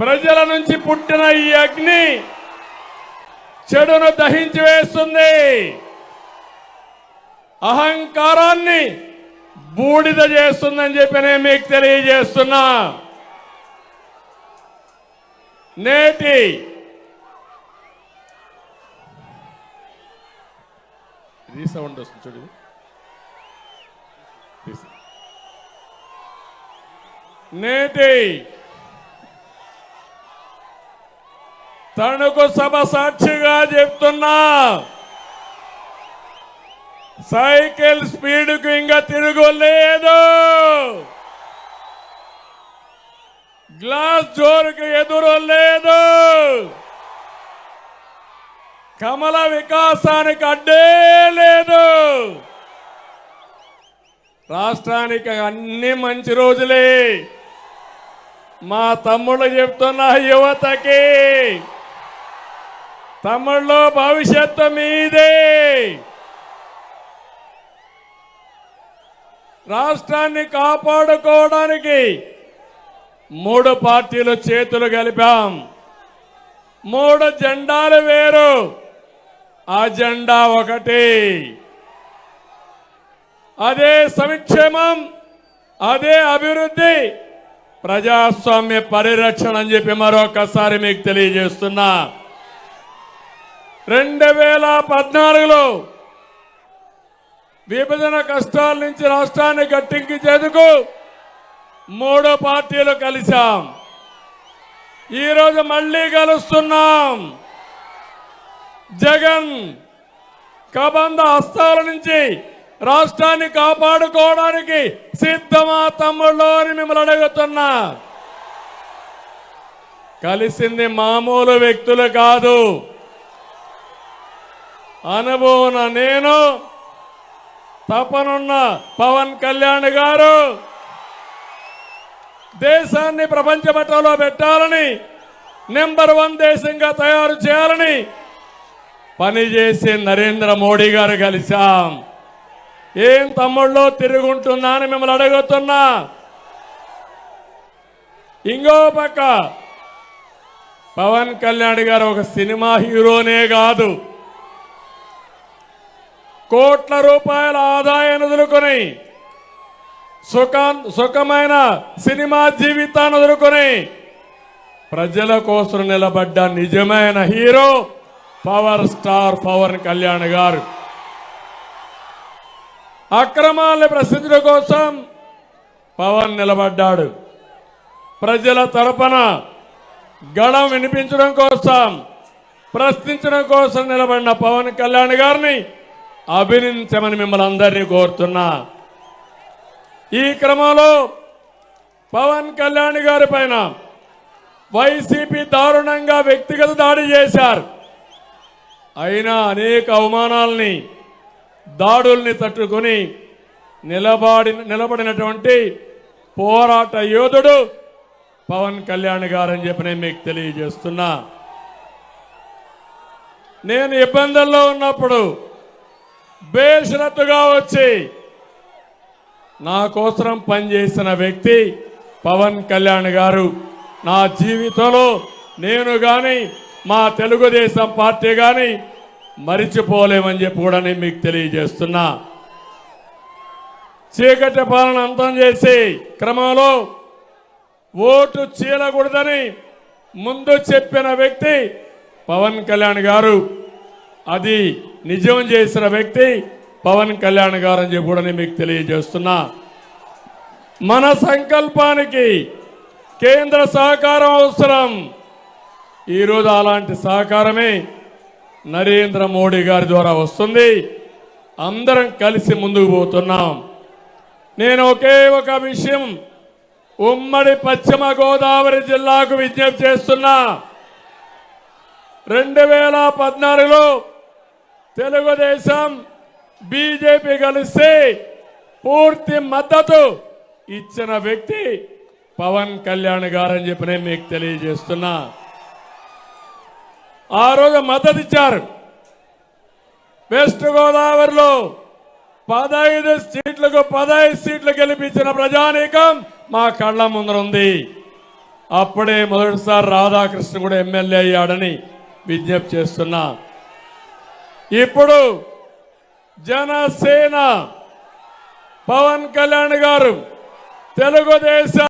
ప్రజల నుంచి పుట్టిన ఈ అగ్ని చెడును దహించి వేస్తుంది. అహంకారాన్ని బూడిద చేస్తుందని చెప్పి నేను మీకు తెలియజేస్తున్నా. నేటి రీసౌండ్ వస్తుంది చూడు. నేటి తణుకు సభ సాక్షిగా చెప్తున్నా. సైకిల్ స్పీడ్కు ఇంకా తిరుగులేదు గ్లాస్ జోరుకు ఎదురు లేదు. కమల వికాసానికి అడ్డే లేదు. రాష్ట్రానికి అన్ని మంచి రోజులే. మా తమ్ముళ్ళు చెప్తున్న యువతకి తమ్ముళ్ళు భవిష్యత్తు మీదే. రాష్ట్రాన్ని కాపాడుకోవడానికి మూడు పార్టీలు చేతులు కలిపాం. మూడు జెండాలు వేరు. ఆ జెండా ఒకటి. అదే సంక్షేమం అదే అభివృద్ధి ప్రజాస్వామ్య పరిరక్షణ అని చెప్పి మరొకసారి మీకు తెలియజేస్తున్నా. రెండు వేల పద్నాలుగులో విభజన కష్టాల నుంచి రాష్ట్రాన్ని గట్టెక్కించేందుకు మూడు పార్టీలు కలిశాం. ఈరోజు మళ్ళీ కలుస్తున్నాం. జగన్ కబంధ హస్తాల నుంచి రాష్ట్రాన్ని కాపాడుకోవడానికి సిద్ధమా తమ్ముళ్ళు అని మిమ్మల్ని అడుగుతున్నా. కలిసింది మామూలు వ్యక్తులు కాదు. అనుభవం నేను తపనున్న పవన్ కళ్యాణ్ గారు దేశాన్ని ప్రపంచ మట్టంలో పెట్టాలని నెంబర్ వన్ దేశంగా తయారు చేయాలని పనిచేసే నరేంద్ర మోడీ గారు కలిశాం. ఏం తమ్ముళ్ళు తిరుగుంటుందా అని మిమ్మల్ని అడుగుతున్నా. ఇంకో పక్క పవన్ కళ్యాణ్ గారు ఒక సినిమా హీరోనే కాదు. కోట్ల రూపాయల ఆదాయాన్ని వదులుకొని సుఖ సుఖమైన సినిమా జీవితాన్ని వదులుకొని ప్రజల కోసం నిలబడ్డ నిజమైన hero power star Pawan Kalyan garu. అక్రమాలను ప్రశ్నించడం కోసం పవన్ నిలబడ్డాడు. ప్రజల తరపున గళం వినిపించడం కోసం ప్రశ్నించడం కోసం నిలబడిన పవన్ కళ్యాణ్ గారిని అభినందించమని మిమ్మల్ని అందరినీ కోరుతున్నా. ఈ క్రమంలో పవన్ కళ్యాణ్ గారి పైన వైసీపీ దారుణంగా వ్యక్తిగత దాడి చేశారు. అయినా అనేక అవమానాల్ని దాడుల్ని తట్టుకొని నిలబడి నిలబడినటువంటి పోరాట యోధుడు పవన్ కళ్యాణ్ గారని చెప్పి నేను మీకు తెలియజేస్తున్నా. నేను ఇబ్బందుల్లో ఉన్నప్పుడు బేషరతుగా వచ్చి నా కోసం పనిచేసిన వ్యక్తి పవన్ కళ్యాణ్ గారు. నా జీవితంలో నేను కానీ మా తెలుగుదేశం పార్టీ కానీ మరిచిపోలేమని చెప్పి కూడా నేను మీకు తెలియజేస్తున్నా. చీకటి పాలన అంతం చేసి క్రమంలో ఓటు చీలకూడదని ముందు చెప్పిన వ్యక్తి పవన్ కళ్యాణ్ గారు. అది నిజం చేసిన వ్యక్తి పవన్ కళ్యాణ్ గారు అని చెప్పి కూడా నేను మీకు తెలియజేస్తున్నా. మన సంకల్పానికి కేంద్ర సహకారం అవసరం. ఈరోజు అలాంటి సహకారమే నరేంద్ర మోడీ గారి ద్వారా వస్తుంది. అందరం కలిసి ముందుకు పోతున్నాం. నేను ఒకే ఒక విషయం ఉమ్మడి పశ్చిమ గోదావరి జిల్లాకు విజ్ఞప్తి చేస్తున్నా. రెండు వేల పద్నాలుగులో తెలుగుదేశం బీజేపీ కలిసి పూర్తి మద్దతు ఇచ్చిన వ్యక్తి పవన్ కళ్యాణ్ గారని చెప్పి నేను మీకు తెలియజేస్తున్నా. ఆ రోజు మద్దతు ఇచ్చారు. వెస్ట్ గోదావరిలో పదహైదు సీట్లకు పదహైదు సీట్లు గెలిపించిన ప్రజానీకం మా కళ్ళ ముందర ఉంది. అప్పుడే మొదటిసారి రాధాకృష్ణ కూడా ఎమ్మెల్యే అయ్యాడని విజ్ఞప్తి చేస్తున్నా. ఇప్పుడు జనసేన పవన్ కళ్యాణ్ గారు తెలుగుదేశం